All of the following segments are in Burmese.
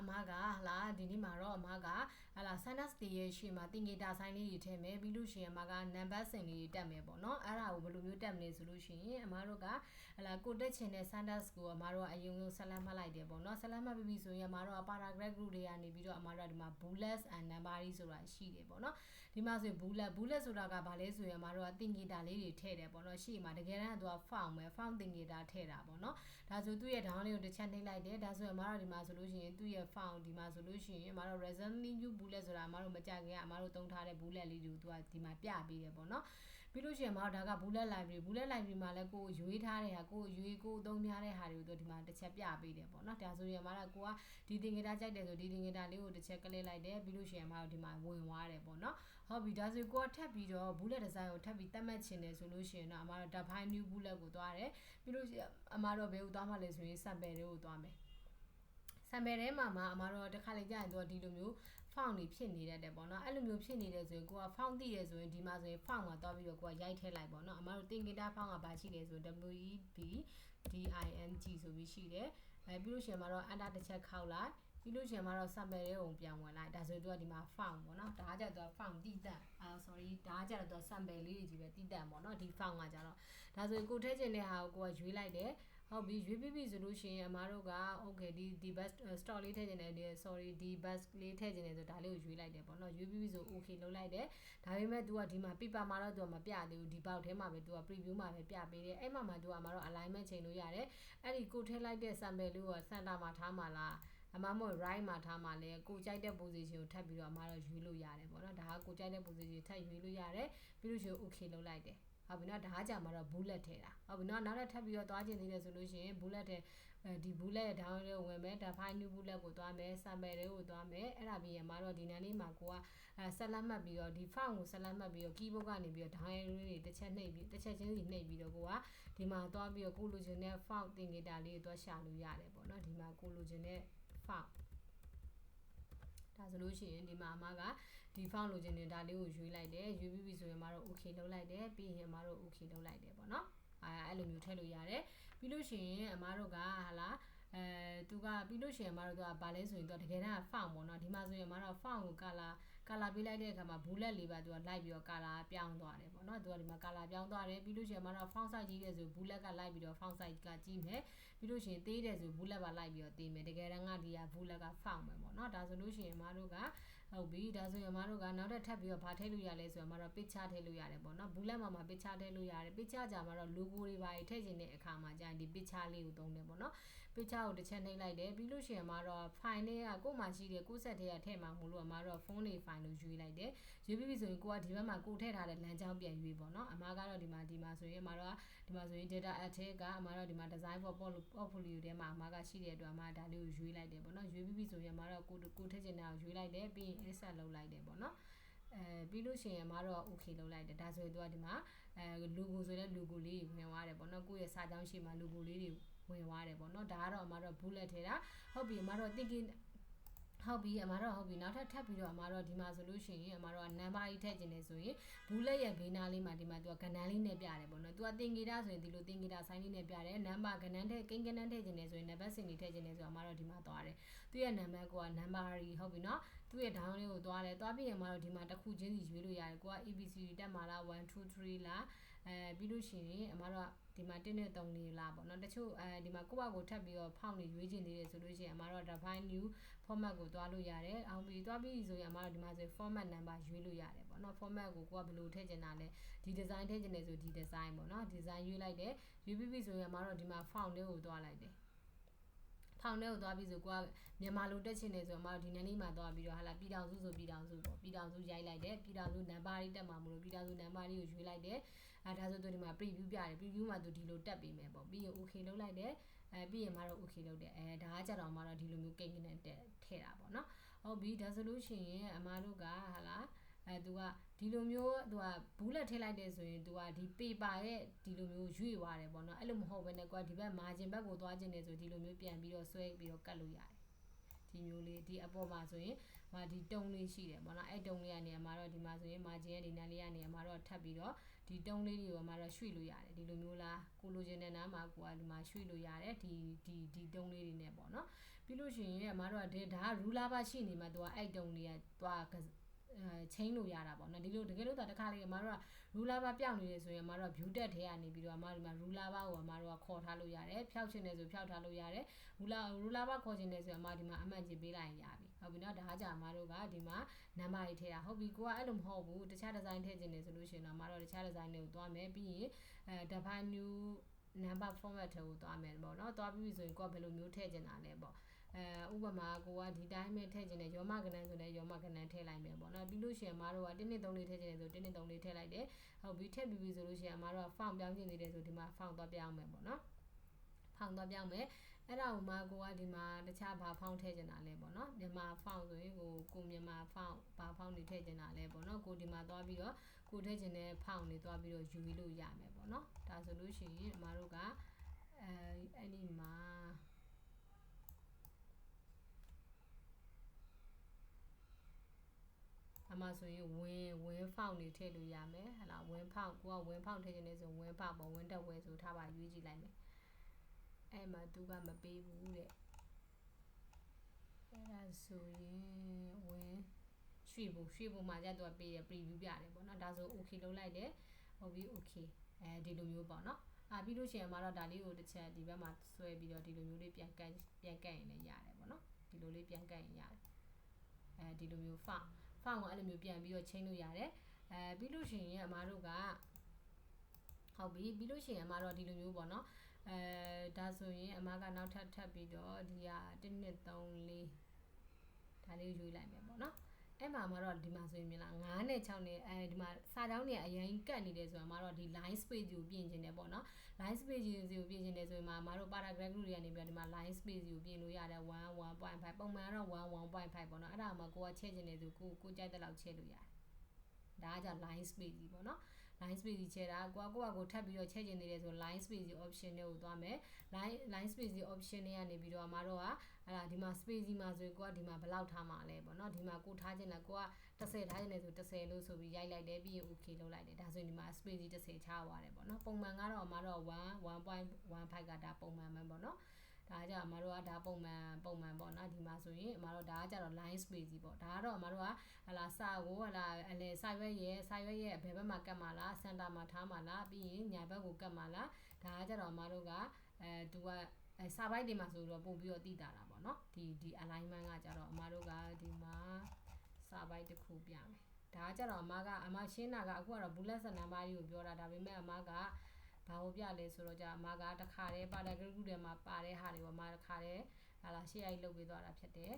အမကဟလာဒီနေ့မှာတော့အမကဟလာ Sandas တရဲ့ရှေ့မှာတင်ငေတာဆိုင်လေးတွေထည့်မယ်ပြီးလို့ရှိရင်အမကနံပါတ်စင်လေးတွေတက်မယ်ပေါ့နော်အဲ့ဒါကိုဘယ်လိုမျိုးတက်မလဲဆိုလို့ရှိရင်အမတို့ကဟလာကိုတက်ချင်တဲ့ Sandas ကိုအမတို့ကအရင်ဆုံးဆက်လက်မှတ်လိုက်တယ်ပေါ့နော်ဆက်လက်မှတ်ပြီးပြီဆိုရင်အမတို့က paragraph group တွေကနေပြီးတော့အမတို့ကဒီမှာ bullets and number ဆိုတာရှိတယ်ပေါ့နော်ဒီမှာဆိုရင် bullet bullet ဆိုတာကဘာလဲဆိုရင်အမတို့ကတင်ငေတာလေးတွေထည့်တယ်ပေါ့နော်ရှေ့မှာတကယ်တမ်းကသူက found ပဲ found တင်ငေတာထည့်တာပေါ့နော်ဒါဆိုသူ့ရဲ့ down လေးကိုတစ်ချက်နှိပ်လိုက်တယ်ဒါဆိုရင်အမတို့ဒီမှာဆိုလို့ရှိရင်သူ့ရဲ့ found ဒီမှာဆိုလို့ရှိရင်အမတို့ resonant new bullet ဆိုတာအမတို့မကြခင်ကအမတို့သုံးထားတဲ့ bullet လေးတွေကိုသူကဒီမှာပြပေးတယ်ပေါ့နော် ပြီးလို့ရှိရင်အမတို့ဒါက bullet library bullet library မှာလည်းကိုရွေးထားတဲ့ဟာကိုရွေးကိုသုံးများတဲ့ဟာတွေကိုသူဒီမှာတစ်ချက်ပြပေးတယ်ပေါ့နော်ဒါဆိုရင်အမတို့ကိုကဒီသင်္ကေတကြိုက်တယ်ဆိုဒီသင်္ကေတလေးကိုတစ်ချက်ကလစ်လိုက်တယ်ပြီးလို့ရှိရင်အမတို့ဒီမှာဝင်သွားတယ်ပေါ့နော်ဟုတ်ပြီဒါဆိုကိုကထပ်ပြီးတော့ bullet design ကိုထပ်ပြီးတတ်မှတ်ချင်တယ်ဆိုလို့ရှိရင်တော့အမတို့ define new bullet ကိုသွားတယ်ပြီးလို့ရှိရင်အမတို့ဘယ်ကိုသွားမှလဲဆိုရင် sample တွေကိုသွားမယ်ဆမ်ပယ်ထဲမှာမှအမတို့တစ်ခါလေကြာရင်သူကဒီလိုမျိုး font တွေဖြစ်နေတတ်တယ်ပေါ့နော်အဲ့လိုမျိုးဖြစ်နေတယ်ဆိုရင်ကိုက font သိရဆိုရင်ဒီမှာဆိုရင် font မှာသွားပြီးတော့ကိုကရိုက်ထည့်လိုက်ပေါ့နော်အမတို့တင်ဂီတာ font ကဘာရှိလဲဆို WEB DING ဆိုပြီးရှိတယ်အဲပြီးလို့ရှိရင်မှာတော့ enter တစ်ချက်ခောက်လိုက်ပြီးလို့ရှိရင်မှာတော့ sample တွေကိုပြန်ဝင်လိုက်ဒါဆိုရင်သူကဒီမှာ font ပေါ့နော်ဒါကကြတော့ font တိတက်အာ sorry ဒါကကြတော့ sample လေးတွေကြီးပဲတိတက်ပေါ့နော်ဒီ font ကကြတော့ဒါဆိုရင်ကိုထည့်ချင်တဲ့ဟာကိုကိုကရွေးလိုက်တယ် ဟုတ်ပြီရွေးပြီးပြီဆိုလို့ရှိရင်အမားတို့က okay ဒီဒီ bus store လေးထည့်ချင်တယ်ဒီ sorry ဒီ bus လေးထည့်ချင်တယ်ဆိုဒါလေးကိုရွေးလိုက်တယ်ပေါ့နော်ရွေးပြီးပြီဆို okay လုပ်လိုက်တယ်ဒါပေမဲ့ तू ကဒီမှာ paper မှာတော့ तू မပြသေးဘူးဒီပေါက်ထဲမှာပဲ तू က preview မှာပဲပြပေးတယ်အဲ့မှာမှ तू ကအမားတို့ alignment ချိန်လို့ရတယ်အဲ့ဒီကိုထည့်လိုက်တဲ့ sample လေးကို center မှာထားမှာလားအမမို့ right မှာထားမှာလဲကိုကြိုက်တဲ့ position ကိုထပ်ပြီးတော့အမတော့ရွေးလို့ရတယ်ပေါ့နော်ဒါကကိုကြိုက်တဲ့ position ထပ်ရွေးလို့ရတယ်ပြီးလို့ရှိရင် okay လုပ်လိုက်တယ် ဟုတ်ပြီနော်ဒါကကြာမှာတော့ bullet ထဲတာဟုတ်ပြီနော်နောက်ထပ်ထပ်ပြီးတော့သွားကျင်သေးတယ်ဆိုလို့ရှိရင် bullet ထဲဒီ bullet ရဲ့ down လေးကိုဝင်မယ် define new bullet ကိုသွားမယ် sample တွေကိုသွားမယ်အဲ့ဒါပြီးရင်မှာတော့ဒီနန်းလေးမှာကိုကအဲဆက်လက်မှတ်ပြီးတော့ဒီ font ကိုဆက်လက်မှတ်ပြီးတော့ keyboard ကနေပြီးတော့ down လေးတွေတစ်ချက်နှိပ်ပြီးတစ်ချက်ချင်းစီနှိပ်ပြီးတော့ကိုကဒီမှာသွားပြီးတော့ကိုလိုချင်တဲ့ font သင်္ကေတလေးကိုသွားရှာလို့ရတယ်ပေါ့နော်ဒီမှာကိုလိုချင်တဲ့ font ဒါဆိုလို့ရှိရင်ဒီမှာအမက ဒီ font လိုချင်တဲ့ဒါလေးကိုရွေးလိုက်တယ်ရွေးပြီးပြီဆိုရင်အမတို့ okay လုပ်လိုက်တယ်ပြီးရင်အမတို့ okay လုပ်လိုက်တယ်ပေါ့နော်အဲအဲ့လိုမျိုးထည့်လို့ရတယ်ပြီးလို့ရှိရင်အမတို့ကဟာလာအဲသူကပြီးလို့ရှိရင်အမတို့ကဗာလဲဆိုရင်သူကတကယ်တမ်း font ပေါ့နော်ဒီမှာဆိုရင်အမတို့ font ကို color color ပေးလိုက်တဲ့အခါမှာ bullet လေးပါသူကလိုက်ပြီးတော့ color ပြောင်းသွားတယ်ပေါ့နော်သူကဒီမှာ color ပြောင်းသွားတယ်ပြီးလို့ရှိရင်အမတို့ font size ကြီးတယ်ဆို bullet ကလိုက်ပြီးတော့ font size ကကြီးမယ်ပြီးလို့ရှိရင်သေးတယ်ဆို bullet ပါလိုက်ပြီးတော့သေးမယ်တကယ်တမ်းကဒီက bullet က font ပဲပေါ့နော်ဒါဆိုလို့ရှိရင်အမတို့က ဟုတ်ပြီဒါဆိုရင်အမတို့ကနောက်ထပ်ထပ်ပြီးတော့ဗာထည့်လို့ရလဲဆိုတော့အမတို့ picture ထည့်လို့ရတယ်ပေါ့နော် bullet မှာမှာ picture ထည့်လို့ရတယ် picture ကြာမှာတော့ logo တွေပါထည့်ခြင်းတဲ့အခါမှာကြာရင်ဒီ picture လေးကိုသုံးတယ်ပေါ့နော် picture ကိုတစ်ချက်နှိပ်လိုက်တယ်ပြီးလို့ရှိရင်အမတို့ file လေးကကို့မှာရှိတဲ့ကို့ဆက်တွေကထည့်မှာမဟုတ်လို့အမတို့ phone လေး file လို့ရွေးလိုက်တယ်ရွေးပြီးပြီဆိုရင်ကိုကဒီဘက်မှာကိုထည့်ထားတဲ့လမ်းကြောင်းပြန်ရွေးပေါ့နော်အမကတော့ဒီမှာဒီမှာဆိုရင်အမတို့ကဒီမှာဆိုရင် data add ထဲကအမတို့ဒီမှာ design for portfolio ထဲမှာအမကရှိတဲ့အတွက်အမဒါလေးကိုရွေးလိုက်တယ်ပေါ့နော်ရွေးပြီးပြီဆိုရင်အမတို့ကိုကိုထည့်ချင်တာကိုရွေးလိုက်တယ်ပြီးရင် insert လုပ်လိုက်တယ်ပေါ့နော်အဲပြီးလို့ရှိရင်အမတို့က okay လုပ်လိုက်တယ်ဒါဆိုရင်သူကဒီမှာအဲ logo ဆိုတဲ့ logo လေးဝင်သွားတယ်ပေါ့နော်ကိုယ့်ရဲ့စာကြောင်းရှိမှာ logo လေးတွေ ဝင်သွားတယ်ပေါ့နော်ဒါကတော့အမတို့ bullet ထဲတာဟုတ်ပြီအမတို့ thinking ဟုတ်ပြီအမတော့ဟုတ်ပြီနောက်ထပ်ထပ်ပြီးတော့အမတော့ဒီမှာဆိုလို့ရှိရင်အမတော့နံပါတ်ကြီးထည့်ခြင်းနေဆိုရင်ဘူးလက်ရဲ့ဘေးနားလေးမှာဒီမှာသူကကဏ္ဍလေးနဲ့ပြတယ်ပေါ့နော်သူကတင်ဂီတာဆိုရင်ဒီလိုတင်ဂီတာဆိုင်လေးနဲ့ပြတယ်နံပါတ်ကဏ္ဍထည့်ကိန်းကဏ္ဍထည့်ခြင်းနေဆိုရင်နံပါတ်စင်လေးထည့်ခြင်းနေဆိုအမတော့ဒီမှာသွားတယ်သူရဲ့နံပါတ်ကနံပါတ်ကြီးဟုတ်ပြီနော်သူ့ရဲ့ down လေးကိုသွားတယ်သွားပြီးရင်အမတော့ဒီမှာတစ်ခုချင်းစီရွေးလို့ရတယ်ကိုက ABC တက်မှာလား1 2 3လား အဲပြီးလို့ရှိရင်အမတို့ကဒီမှာတင်းနဲ့3လေးလားပေါ့နော်တချို့အဲဒီမှာကိုယ့်ဘာကိုထပ်ပြီးတော့ဖောင်းနေရွေးချင်သေးတယ်ဆိုလို့ရှိရင်အမတို့ define new format ကိုသွားလို့ရတယ်အောင်ပြီးသွားပြီးဆိုရင်အမတို့ဒီမှာဆို format number ရွေးလို့ရတယ်ပေါ့နော် format ကိုကိုကဘယ်လိုထည့်ချင်တာလဲဒီ design ထည့်ချင်တယ်ဆိုဒီ design ပေါ့နော် design ရွေးလိုက်တယ်ရွေးပြီးပြီဆိုရင်အမတို့ဒီမှာ font လေးကိုသွားလိုက်တယ် ဖောင်ထဲကိုသွားပြီးဆိုကိုကမြန်မာလိုတက်ချင်တယ်ဆိုတော့မဒီနေ့နေ့မှာသွားပြီးတော့ဟာလာပြည်တော်စုဆိုပြည်တော်စုပေါ့ပြည်တော်စုရိုက်လိုက်တယ်ပြည်တော်စုနံပါတ်လေးတက်မှာမလို့ပြည်တော်စုနံပါတ်လေးကိုရွေးလိုက်တယ်အဲဒါဆိုသူဒီမှာ preview ပြတယ် preview မှာသူဒီလိုတက်ပေးမယ်ပေါ့ပြီးရင် okay လုပ်လိုက်တယ်အဲပြီးရင်မတော့ okay လုပ်တယ်အဲဒါကကြတော့မတော့ဒီလိုမျိုးကိန်းကနေတက်ထည့်တာပေါ့နော်ဟုတ်ပြီဒါဆိုလို့ရှိရင်အမတို့ကဟာလာ အဲသူကဒီလိုမျိုးသူကဘူးလက်ထည့်လိုက်တဲ့ဆိုရင်သူကဒီ paper ရဲ့ဒီလိုမျိုးရွေ့သွားတယ်ပေါ့နော်အဲ့လိုမဟုတ်ဘဲနဲ့ကွာဒီဘက် margin ဘက်ကိုသွားခြင်းနေဆိုဒီလိုမျိုးပြန်ပြီးတော့ဆွဲပြီးတော့ကတ်လို့ရတယ်ဒီမျိုးလေးဒီအပေါ်မှာဆိုရင်ဟိုဒီတုံးလေးရှိတယ်ပေါ့နော်အဲ့တုံးလေးကနေအမှာတော့ဒီမှာဆိုရင် margin ရဲ့ဒီနားလေးကနေအမှာတော့ထပ်ပြီးတော့ဒီတုံးလေးတွေကိုအမှာတော့ရွှေ့လို့ရတယ်ဒီလိုမျိုးလားကိုလိုချင်တဲ့နားမှာကိုကဒီမှာရွှေ့လို့ရတယ်ဒီဒီဒီတုံးလေးတွေနဲ့ပေါ့နော်ပြီးလို့ရှိရင်အမားတို့ကဒီဒါကရူလာပါရှိနေမှာသူကအဲ့တုံတွေကသွား အဲချင်းလို့ရတာပေါ့နော်ဒီလိုတကယ်လို့ဒါတခါလေးအမားတို့ကရူလာပါပြောင်းနေတယ်ဆိုရင်အမားတို့က view တက်ထဲကနေပြီးတော့အမားတို့မှာရူလာပါကိုအမားတို့ကခေါ်ထားလို့ရတယ်ဖျောက်ချင်တယ်ဆိုဖျောက်ထားလို့ရတယ်ရူလာရူလာပါခေါ်ချင်တယ်ဆိုရင်အမားဒီမှာအမှန်ကြီးပေးလိုက်ရင်ရပြီဟုတ်ပြီနော်ဒါကကြအမားတို့ကဒီမှာနံပါတ်တွေထည့်တာဟုတ်ပြီကိုကအဲ့လိုမဟုတ်ဘူးတခြားဒီဇိုင်းထည့်ချင်တယ်ဆိုလို့ရှိရင်တော့အမားတို့တခြားဒီဇိုင်းတွေကိုသွားမယ်ပြီးရင်အဲ define new number format ထဲကိုသွားမယ်ပေါ့နော်သွားပြီးပြီဆိုရင်ကိုကဘယ်လိုမျိုးထည့်ချင်တာလဲပေါ့ အဲဥပမာကိုကဒီတိုင်းပဲထည့်ချင်တယ်ရောမကဏ္ဍဆိုလည်းရောမကဏ္ဍထည့်လိုက်မယ်ပေါ့နော်ပြီးလို့ရှိရင်အမားတို့က1နှစ်3လေးထည့်ချင်တယ်ဆို1နှစ်3လေးထည့်လိုက်တယ်ဟုတ်ပြီထည့်ပြီးပြီဆိုလို့ရှိရင်အမားတို့က font ပြောင်းချင်သေးတယ်ဆိုဒီမှာ font သွားပြောင်းမယ်ပေါ့နော် font သွားပြောင်းမယ်အဲ့ဒါကိုမှကိုကဒီမှာတခြားဘာဖောင်းထည့်ချင်တာလဲပေါ့နော်မြန်မာဖောင်းဆိုရင်ကိုကိုမြန်မာဖောင်းဘာဖောင်းတွေထည့်ချင်တာလဲပေါ့နော်ကိုဒီမှာသွားပြီးတော့ကိုထည့်ချင်တဲ့ဖောင်းတွေသွားပြီးတော့ယူလို့ရမယ်ပေါ့နော်ဒါဆိုလို့ရှိရင်အမတို့ကအဲအဲ့ဒီမှာ အမဆိုရင်ဝင်းဝင်းဖောင်းတွေထည့်လို့ရမယ်ဟလာဝင်းဖောင်းကိုကဝင်းဖောင်းထည့်ချင်နေဆိုဝင်းဖောင်းပေါ့ဝင်းတက်ဝဲဆိုထားပါရွေးကြည့်လိုက်မယ်အဲ့မှာသူကမပေးဘူးတဲ့အဲ့ဒါဆိုရင်ဝင်းရွှေဘူရွှေဘူမှာကြတော့ပေးရ preview ပြတယ်ပေါ့နော်ဒါဆို okay လုပ်လိုက်တယ်ဟုတ်ပြီ okay အဲဒီလိုမျိုးပေါ့နော်အာပြီးလို့ရှိရင်မှာတော့ဒါလေးကိုတစ်ချက်ဒီဘက်မှာဆွဲပြီးတော့ဒီလိုမျိုးလေးပြန်ကန့်ပြန်ကန့်ရင်လည်းရတယ်ပေါ့နော်ဒီလိုလေးပြန်ကန့်ရင်ရတယ်အဲဒီလိုမျိုး font font ကိုအဲ့လိုမျိုးပြန်ပြီးတော့ချိန်လို့ရတယ်အဲပြီးလို့ရှိရင်အမားတို့ကဟုတ်ပြီပြီးလို့ရှိရင်အမားတို့ဒီလိုမျိုးပေါ့နော်အဲဒါဆိုရင်အမကနောက်ထပ်ထပ်ပြီးတော့ဒီက1 2 3 4ဒါလေးရွေးလိုက်မယ်ပေါ့နော် အဲ့မှာမတော့ဒီမှာဆိုရင်မြင်လား9နဲ့6နဲ့အဲဒီမှာစာကြောင်းတွေအရင်ကတ်နေတယ်ဆိုတာမတော့ဒီ line space ကိုပြင်ကျင်တယ်ပေါ့နော် line space ကိုပြင်ကျင်တယ်ဆိုရင်မှာမတို့ paragraph တွေကနေပြီးတော့ဒီမှာ line space ကိုပြင်လို့ရတယ်1 1.5ပုံမှန်တော့1 1.5ပေါ့နော်အဲ့ဒါမှကိုကချက်ကျင်တယ်ဆိုကိုကိုကြိုက်တဲ့လောက်ချက်လို့ရတယ်ဒါကကြောင့် line space ကြီးပေါ့နော် line space ကြီးချဲတာကိုကကိုကကိုထပ်ပြီးတော့ချက်ကျင်နေတယ်ဆို line space ကြီး option တွေကိုသွားမယ် line line space ကြီး option တွေကနေပြီးတော့အမတို့ကအဲ့ဒါဒီမှာ space ကြီးမှာဆိုရင်ကိုကဒီမှာဘယ်လောက်ထားမှာလဲပေါ့နော်ဒီမှာကိုထားခြင်းလဲကိုက30ထားခြင်းလဲဆို30လို့ဆိုပြီးရိုက်လိုက်တယ်ပြီးရင် okay လုပ်လိုက်တယ်ဒါဆိုရင်ဒီမှာ space ကြီး30ချသွားတယ်ပေါ့နော်ပုံမှန်ကတော့အမတို့1 1.15ကဒါပုံမှန်ပဲပေါ့နော် ဒါကြအမတို့ကဒါပုံမှန်ပုံမှန်ပေါ့နော်ဒီမှာဆိုရင်အမတို့ဒါကကြတော့ line space ကြီးပေါ့ဒါကတော့အမတို့ကဟလာစာကိုဟလာအလေစာရွက်ရဲ့စာရွက်ရဲ့ဘယ်ဘက်မှာကတ်မှာလားစင်တာမှာထားမှာလားပြီးရင်ညာဘက်ကိုကတ်မှာလားဒါကကြတော့အမတို့ကအဲသူကအဲစာပိုက်တွေမှာဆိုတော့ပို့ပြီးတော့တည်တာတာပေါ့နော်ဒီဒီ alignment ကကြတော့အမတို့ကဒီမှာစာပိုက်တစ်ခုပြမယ်ဒါကကြတော့အမကအမရှင်းတာကအခုကတော့ bullet နံပါတ်ကြီးကိုပြောတာဒါပေမဲ့အမက ဘာကိုပြလဲဆိုတော့じゃအမကတခါတည်းပါတာဂရုတွေမှာပါတဲ့ဟာတွေပေါ့အမတခါတည်းဟာလာရှေ့ရိုက်လုပ်ပေးသွားတာဖြစ်တယ်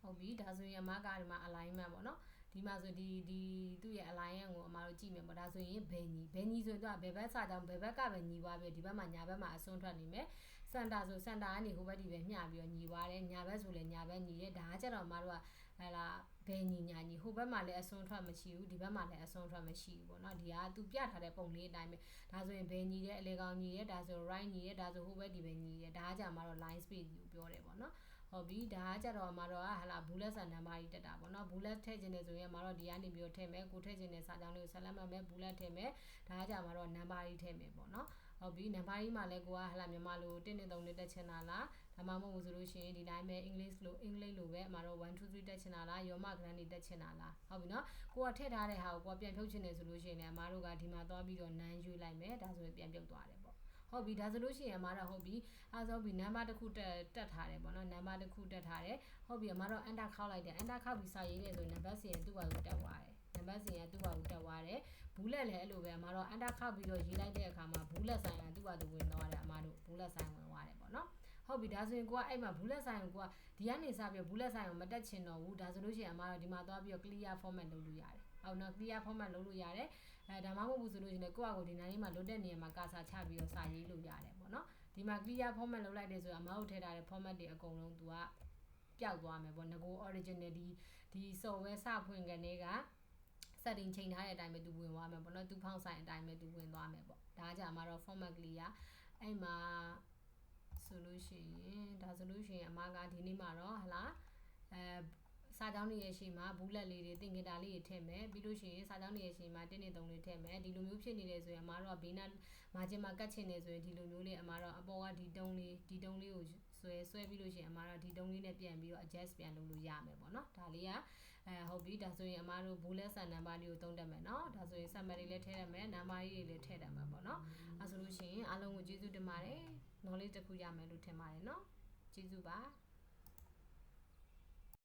ဟုတ်ပြီဒါဆိုရင်အမကဒီမှာ alignment ပေါ့နော်ဒီမှာဆိုဒီဒီသူ့ရဲ့ alliance ကိုအမတို့ကြည့်မယ်ပေါ့ဒါဆိုရင်ဘယ်ညီဘယ်ညီဆိုရင်သူကဘယ်ဘက်စာကြောင်းဘယ်ဘက်ကပဲညီသွားပြီးဒီဘက်မှာညာဘက်မှာအစွန်းထွက်နေမယ်စန်တာဆိုစန်တာကနေဟိုဘက်ဒီပဲမျှပြီးတော့ညီသွားတယ်ညာဘက်ဆိုလည်းညာဘက်ညီတယ်ဒါကကြတော့အမတို့ကဟလာ ဘယ်ညီညာညီဟိုဘက်မှာလည်းအစွန်းထွက်မရှိဘူးဒီဘက်မှာလည်းအစွန်းထွက်မရှိဘူးပေါ့နော်ဒီကသူပြထားတဲ့ပုံလေးအတိုင်းပဲဒါဆိုရင်ဘယ်ညီတဲ့အလေကောင်ညီတယ်ဒါဆို right ညီတယ်ဒါဆိုဟိုဘက်ဒီပဲညီတယ်ဒါကကြမှာတော့ line space ကိုပြောတယ်ပေါ့နော်ဟုတ်ပြီဒါကကြတော့မတော့ဟာလာဘူးလက်ဆန်နံပါတ်ကြီးတက်တာပေါ့နော်ဘူးလက်ထည့်ခြင်းနေဆိုရင်မတော့ဒီကနေပြီးတော့ထည့်မယ်ကိုထည့်ခြင်းနေစာကြောင်းလေးကိုဆက်လက်မှတ်မယ်ဘူးလက်ထည့်မယ်ဒါကကြမှာတော့နံပါတ်ကြီးထည့်မယ်ပေါ့နော် ဟုတ်ပြီနံပါတ်ကြီးမှာလည်းကိုကဟလာမြန်မာလို1 2 3နဲ့တက်ချင်တာလားဒါမှမဟုတ်ဘူးဆိုလို့ရှိရင်ဒီတိုင်းပဲ English လို English လိုပဲအမှာတော့1 2 3တက်ချင်တာလားရောမကရန်နေတက်ချင်တာလားဟုတ်ပြီနော်ကိုကထည့်ထားတဲ့ဟာကိုကိုပြန်ဖြုတ်ချင်တယ်ဆိုလို့ရှိရင်လည်းအမှာတို့ကဒီမှာသွားပြီးတော့နန်းရွေးလိုက်မယ်ဒါဆိုရင်ပြန်ပြုတ်သွားတယ်ပေါ့ဟုတ်ပြီဒါဆိုလို့ရှိရင်အမတော့ဟုတ်ပြီအဲဆိုပြီးနံပါတ်တစ်ခုတက်တက်ထားတယ်ပေါ့နော်နံပါတ်တစ်ခုတက်ထားတယ်ဟုတ်ပြီအမတော့ enter ခောက်လိုက်တယ် enter ခောက်ပြီးစာရေးတယ်ဆိုရင်နံပါတ်စီရင်သူ့ဘာကိုတက်သွားတယ် နံပါတ်စီရင်သူ့ဘာကိုတက်သွားတယ်ဘူးလက်လည်းအဲ့လိုပဲအမတော့ enter ခောက်ပြီးတော့ရေးလိုက်တဲ့အခါမှာဘူးလက်ဆိုင်ကသူ့ဘာသူဝင်သွားတယ်အမတို့ဘူးလက်ဆိုင်ဝင်သွားတယ်ပေါ့နော်ဟုတ်ပြီဒါဆိုရင်ကိုကအဲ့မှာဘူးလက်ဆိုင်ကိုကိုကဒီကနေစပြီးဘူးလက်ဆိုင်ကိုမတက်ချင်တော့ဘူးဒါဆိုလို့ရှိရင်အမတော့ဒီမှာသွားပြီးတော့ clear format လုပ်လို့ရတယ်အော်နော် clear format လုပ်လို့ရတယ်အဲဒါမှမဟုတ်ဘူးဆိုလို့ရှိရင်ကိုယ့်အကိုဒီနားလေးမှာလွတ်တဲ့နေရာမှာကာစာချပြီးတော့စာရေးလို့ရတယ်ပေါ့နော်ဒီမှာ clear format လုပ်လိုက်တယ်ဆိုတော့အမတို့ထည့်ထားတဲ့ format တွေအကုန်လုံး तू ကပျောက်သွားမယ်ပေါ့ငကို original ဒီဒီ software စဖွင့်ကနေက setting ချိန်ထားတဲ့အတိုင်းပဲသူဝင်သွားမယ်ပေါ့နော်သူဖောင်းဆိုင်အတိုင်းပဲသူဝင်သွားမယ်ပေါ့ဒါကြမှာတော့ format ကလေးကအဲ့မှာဆိုလို့ရှိရင်ဒါဆိုလို့ရှိရင်အမကဒီနေ့မှာတော့ဟလာအဲစာကြောင်းတွေရဲ့ရှေ့မှာဘူးလက်လေးတွေတင်ကြတာလေးတွေထည့်မယ်ပြီးလို့ရှိရင်စာကြောင်းတွေရဲ့ရှေ့မှာတင်းနေသုံးလေးထည့်မယ်ဒီလိုမျိုးဖြစ်နေတယ်ဆိုရင်အမတို့ကဘေးနားမာဂျင်မှာကတ်ချင်နေဆိုရင်ဒီလိုမျိုးလေးအမတို့အပေါ်ကဒီတုံးလေးဒီတုံးလေးကိုဆွဲဆွဲပြီးလို့ရှိရင်အမတို့ဒီတုံးလေးနဲ့ပြန်ပြီးတော့ adjust ပြန်လုပ်လို့ရမယ်ပေါ့နော်ဒါလေးက အဲဟုတ်ပြီဒါဆိုရင်အမတို့ဘူးလက်ဆန်နံပါတ်လေးကိုသုံးတတ်မယ်နော်ဒါဆိုရင် summary လေးထည့်ရမယ်နံပါတ်လေးတွေလည်းထည့်တတ်မှာပေါ့နော်အဲဆိုလို့ရှိရင်အားလုံးကိုကျေးဇူးတင်ပါတယ် knowledge တစ်ခုရမယ်လို့ထင်ပါတယ်နော်ကျေးဇူးပါ